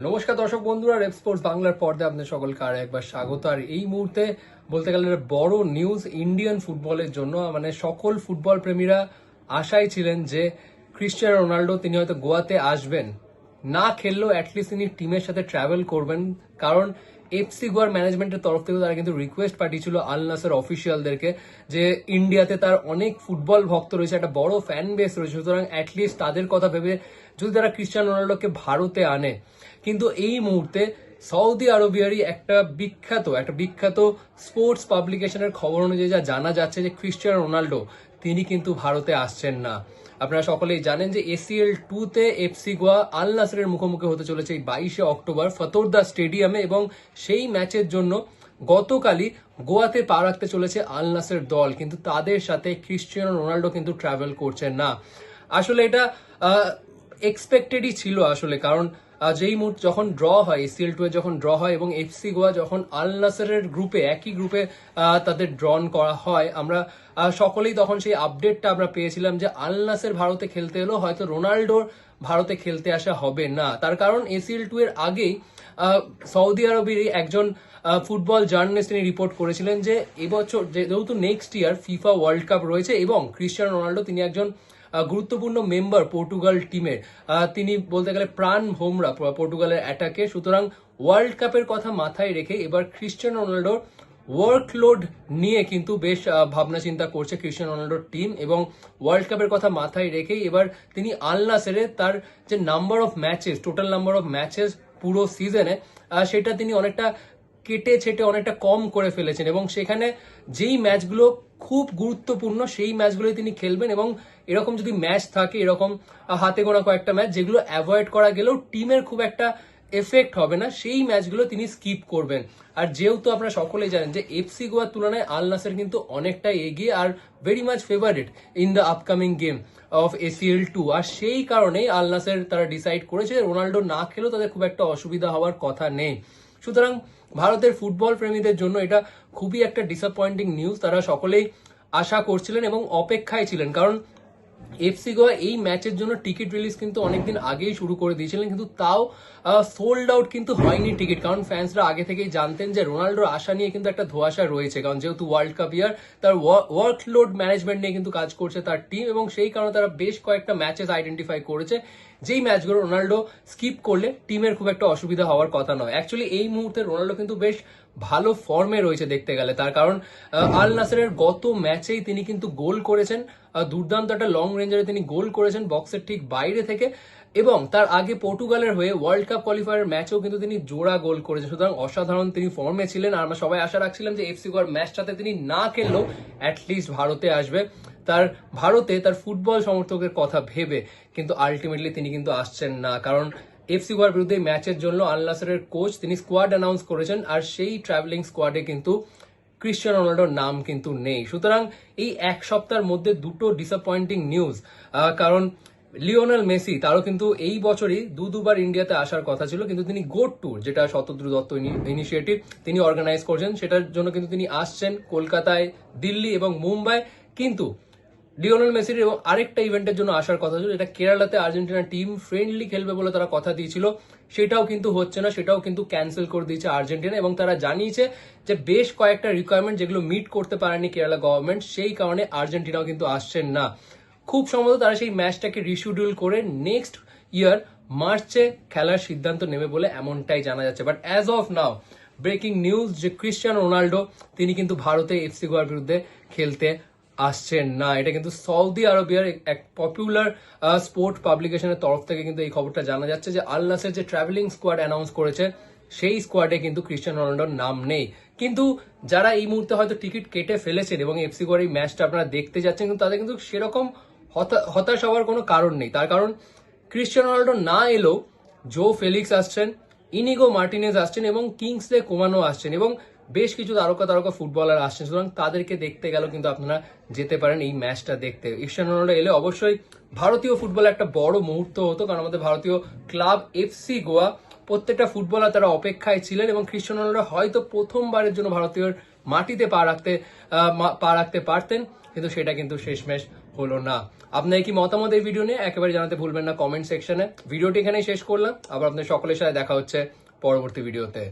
নমস্কার দর্শক বন্ধুরা রেপ স্পোর্টস বাংলার পর্দায় আপনাদের সকলকে আর একবার স্বাগত। আর এই মুহূর্তে বলতে গেলে বড় নিউজ ইন্ডিয়ান ফুটবলের জন্য মানে সকল ফুটবল প্রেমীরা আশায় ছিলেন যে ক্রিস্টিয়ান রোনাল্ডো তিনি হয়তো গোয়াতে আসবেন। না খেললেও অ্যাটলিস্ট তিনি টিমের সাথে ট্রাভেল করবেন। কারণ এফসি গোয়ার ম্যানেজমেন্টের তরফ থেকে তারা কিন্তু রিকোয়েস্ট পাঠিয়েছিল আল নাসের অফিসিয়ালদেরকে যে ইন্ডিয়াতে তার অনেক ফুটবল ভক্ত রয়েছে, একটা বড় ফ্যান বেস রয়েছে। সুতরাং অ্যাটলিস্ট তাদের কথা ভেবে যদি তারা ক্রিশ্চিয়ানো রোনাল্ডোকে ভারতে আনে। কিন্তু এই মুহূর্তে সৌদি আরবিয়ারই একটা বিখ্যাত একটা বিখ্যাত স্পোর্টস পাবলিকেশনের খবর অনুযায়ী যা জানা যাচ্ছে যে ক্রিশ্চিয়ানো রোনাল্ডো তিনি কিন্তু ভারতে আসছেন না। আপনারা সকলেই জানেন যে এসিএল টু তে এফসি গোয়া, আল নাসরের মুখোমুখি হতে চলেছে এই বাইশে অক্টোবর ফতোরদা স্টেডিয়ামে এবং সেই ম্যাচের জন্য গতকালই গোয়াতে পা রাখতে চলেছে আল নাসের দল। কিন্তু তাদের সাথে ক্রিশ্চিয়ানো রোনাল্ডো কিন্তু ট্রাভেল করছেন না। আসলে এটা এক্সপেক্টেডই ছিল আসলে। কারণ যেই মুহূর্তে যখন ড্র হয় এসিএল টু এ যখন ড্র হয় এবং এফসি গোয়া যখন আল নাসেরের গ্রুপে একই গ্রুপে তাদের ড্রন করা হয়, আমরা সকলেই তখন সেই আপডেটটা আমরা পেয়েছিলাম যে আল নাসের ভারতে খেলতে এলেও হয়তো রোনাল্ডোর ভারতে খেলতে আসা হবে না। তার কারণ এসিএল টু এর আগেই সৌদি আরবেরই একজন ফুটবল জার্নালিস্ট তিনি রিপোর্ট করেছিলেন যে এবছর যেহেতু next year FIFA World Cup রয়েছে এবং ক্রিশ্চিয়ানো রোনাল্ডো তিনি একজন গুরুত্বপূর্ণ মেম্বার পর্তুগাল টিমের তিনি বলতে গেলে প্রাণ ভোমরা পর্তুগালের অ্যাটাকে সুতরাং ওয়ার্ল্ড কাপের কথা মাথায় রেখে এবার ক্রিশ্চিয়ানো রোনাল্ডোর ওয়ার্কলোড নিয়ে কিন্তু বেশ ভাবনা চিন্তা করছে ক্রিশ্চিয়ানো রোনাল্ডোর টিম এবং ওয়ার্ল্ড কাপের কথা মাথায় রেখেই এবার তিনি আলনা সেরে তার যে number of matches total number of matches পুরো সিজনে সেটা তিনি অনেকটা কেটে ছেটে অনেকটা কম করে ফেলেছেন এবং সেখানে যেই ম্যাচগুলো খুব গুরুত্বপূর্ণ সেই ম্যাচগুলোই তিনি খেলবেন এবং এরকম যদি ম্যাচ থাকে, এরকম হাতে গোনা কয়েকটা ম্যাচ যেগুলো অ্যাভয়েড করা গেলেও টিমের খুব একটা এফেক্ট হবে না, সেই ম্যাচগুলো তিনি স্কিপ করবেন। আর যেহেতু আপনারা সকলেই জানেন যে এফসি গোয়ার তুলনায় আল নাসের কিন্তু অনেকটা এগিয়ে আর very much favourite in the upcoming game of ACL two আর সেই কারণেই আল নাসের তারা ডিসাইড করেছে রোনাল্ডো না খেলেও তাদের খুব একটা অসুবিধা হওয়ার কথা নেই। সুতরাং ভারতের ফুটবল প্রেমীদের জন্য এটা খুবই একটা ডিসঅ্যাপয়েন্টিং নিউজ তারা সকলেই আশা করছিলেন এবং অপেক্ষায় ছিলেন। কারণ এফসি গোয়া এই ম্যাচের জন্য টিকিট রিলিজ কিন্তু অনেকদিন আগেই শুরু করে দিয়েছিলেন, কিন্তু তাও সোল্ড আউট কিন্তু হয়নি টিকিট কারণ ফ্যান্সরা আগে থেকেই জানতেন যে রোনাল্ডোর আশা নিয়ে কিন্তু একটা ধোয়াশা রয়েছে। কারণ যেহেতু ওয়ার্ল্ড কাপ ইয়ার তার ওয়ার্কলোড ম্যানেজমেন্ট নিয়ে কিন্তু কাজ করছে তার টিম এবং সেই কারণে তারা বেশ কয়েকটা ম্যাচেস আইডেন্টিফাই করেছে। যেই ম্যাচগুলো রোনাল্ডো স্কিপ করলে টিমের খুব একটা অসুবিধা হওয়ার কথা নয়। অ্যাকচুয়ালি এই মুহূর্তে রোনাল্ডো কিন্তু বেশ ভালো ফর্মে রয়েছে দেখতে গেলে। তার কারণ আল নাসেরের গত ম্যাচেই তিনি কিন্তু গোল করেছেন। দুর্দান্ত একটা লং রেঞ্জারে তিনি গোল করেছেন বক্সের ঠিক বাইরে থেকে। এবং তার আগে পর্তুগালের হয়ে ওয়ার্ল্ড কাপ কোয়ালিফায়ার ম্যাচেও কিন্তু তিনি জোড়া গোল করেছেন। সুতরাং অসাধারণ তিনি ফর্মে ছিলেন। আর আমরা সবাই আশা রাখছিলাম যে এফসি গোয়ার ম্যাচটাতে তিনি না খেললেও অ্যাটলিস্ট ভারতে আসবে। তার ভারতে তার ফুটবল সমর্থকের কথা ভেবে কিন্তু আলটিমেটলি তিনি কিন্তু আসছেন না। কারণ এফসি গোয়ার বিরুদ্ধে ম্যাচের জন্য আল নাসেরের কোচ তিনি স্কোয়াড অ্যানাউন্স করেছেন, আর সেই ট্রাভেলিং স্কোয়াডে কিন্তু ক্রিশ্চিয়ানো রোনাল্ডোর নাম কিন্তু নেই। সুতরাং এই এক সপ্তাহের মধ্যে দুটো ডিসঅ্যাপয়েন্টিং নিউজ কারণ লিওনেল মেসি তারও কিন্তু এই বছরই দু দুবার ইন্ডিয়াতে আসার কথা ছিল, কিন্তু তিনি গোড ট্যুর যেটা শতদ্রু দত্ত ইনিশিয়েটিভ তিনি অর্গানাইজ করছেন, সেটার জন্য কিন্তু তিনি আসছেন কলকাতায়, দিল্লি এবং মুম্বাই। কিন্তু লিওনেল মেসির এবং আরেকটা ইভেন্টের জন্য আসার কথা ছিল, যেটা কেরালাতে আর্জেন্টিনা টিম ফ্রেন্ডলি খেলবে বলে তারা কথা দিয়েছিল। সেটাও কিন্তু হচ্ছে না, সেটাও কিন্তু ক্যান্সেল করে দিয়েছে আর্জেন্টিনা এবং তারা জানিয়েছে যে বেশ কয়েকটা রিকোয়ারমেন্ট যেগুলো মিট করতে পারেনি কেরালা গভর্নমেন্ট সেই কারণে আর্জেন্টিনাও কিন্তু আসছেন না। খুব সম্ভবত তারা সেই ম্যাচটাকে রিশিডিউল করে নেক্সট ইয়ার মার্চে খেলার সিদ্ধান্ত নেবে বলে এমনটাই জানা যাচ্ছে। But as of now breaking news যে ক্রিশ্চিয়ান রোনাল্ডো, তিনি কিন্তু ভারতে এফসি গোয়ার বিরুদ্ধে খেলতে আসছেন না। এটা কিন্তু সৌদি আরবিয়ার এক পপুলার স্পোর্ট পাবলিকেশনের তরফ থেকে কিন্তু এই খবরটা জানা যাচ্ছে যে আল নাসের যে ট্রাভেলিং স্কোয়াড অ্যানাউন্স করেছে, সেই স্কোয়াডে কিন্তু ক্রিশ্চিয়ানো রোনাল্ডোর নাম নেই। কিন্তু যারা এই মুহূর্তে হয়তো টিকিট কেটে ফেলেছেন এবং এফসি গোয়ার এই ম্যাচটা আপনারা দেখতে যাচ্ছেন, কিন্তু তাদের কিন্তু সেরকম হতা- হতাশ হওয়ার কোনো কারণ নেই। তার কারণ ক্রিশ্চিয়ানো রোনাল্ডো না এলেও জো ফেলিক্স আসছেন, ইনিগো মার্টিনেজ আসছেন এবং কিংসলে কোমানো আসছেন এবং বেশ কিছু তারকা তারকা ফুটবলার আসছেন, সুতরাং তাদেরকে দেখতে গেলেও কিন্তু আপনারা যেতে পারেন এই ম্যাচটা দেখতে। ক্রিশ্চিয়ানো রোনাল্ডো এলে অবশ্যই ভারতীয় ফুটবলে একটা বড় মুহূর্ত হতো, কারণ আমাদের ভারতীয় ক্লাব এফসি গোয়া, প্রত্যেকটা ফুটবলার তারা অপেক্ষায় ছিলেন এবং ক্রিশ্চিয়ানো রোনাল্ডো হয়তো প্রথমবারের জন্য ভারতীয় মাটিতে পা রাখতে পা রাখতে পারতেন, কিন্তু সেটা কিন্তু শেষমেশ হলো না। আপনার কি মতামত এই ভিডিও নিয়ে? একেবারে জানাতে ভুলবেন না কমেন্ট সেকশনে। ভিডিওটি এখানেই শেষ করলাম। আবার আপনাদের সকলের সাথে দেখা হচ্ছে পরবর্তী ভিডিওতে।